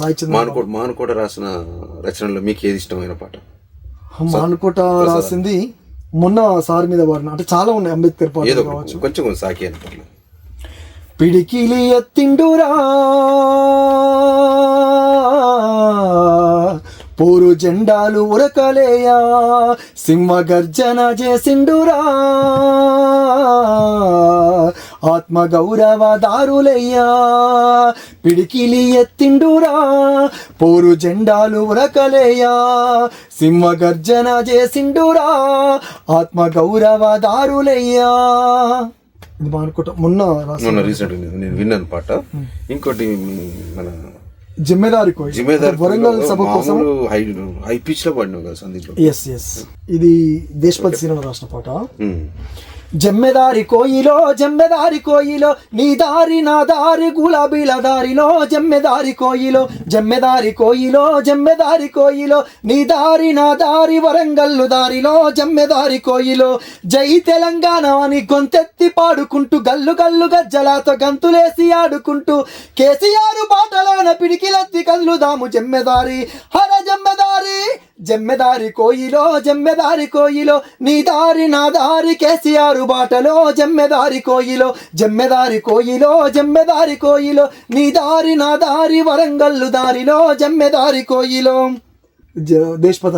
మానుకోట మానుకోట రాసిన రచనలో మీకు ఏది ఇష్టమైన పాట? మానుకోట రాసింది మొన్న సార్ మీద పాడిన అంటే చాలా ఉన్నాయి అంబేద్కర్ పాటలు కొంచెం కొంచెం సాకి పిడికిలి ఎత్తిండురా. పోరు జెండాలు ఉరకలేయా. సింహ గర్జన చేసిండురా. ఆత్మ గౌరవ దారులయ్యా పిడికిలి ఎత్తిండురా పోరు జెండాలు ఉరకలేయా సింహ గర్జన చేసిండురా ఆత్మ గౌరవ దారులయ్యా. ఇది అనుకుంటా మొన్న రాసిన మొన్న రీసెంట్ నేను విన్నాను పాట. ఇంకోటి మన జిమ్మెదారి వరంగల్ సభ కోసం. హై హై పిచ్లో పడినావు కదా సందీప్ ఎస్ ఎస్ ఇది దేశపతి సినిమా రాసిన పాట. జమ్మెదారి కోయిలో జమ్మెదారి కోయిలో నీ దారి నా దారి గులాబీల దారిలో జమ్మెదారి కోయిలో జమ్మెదారి కోయిలో జమ్మెదారి కోయిలో నీ దారి నా దారి వరంగల్లు దారిలో జమ్మెదారి కోయిలో. జై తెలంగాణ అని గొంతెత్తి పాడుకుంటూ గల్లు గల్లు గజ్జలాతో గంతులేసి ఆడుకుంటూ కేసీఆర్ బాటలోన పిడికిలెత్తి కదులుదాము జమ్మెదారి. హర జమ్మెదారి! జమ్మెదారి కోయిలో జమ్మెదారి కోయిలో నీ దారి నా దారి కేసీఆర్ బాటలో జమ్మెదారి కోయిలో జమ్మెదారి కోయిలో జమ్మెదారి కోయిలో నీ దారి నా దారి వరంగల్లు దారిలో జమ్మెదారి కోయిలో. జ- దేశపతి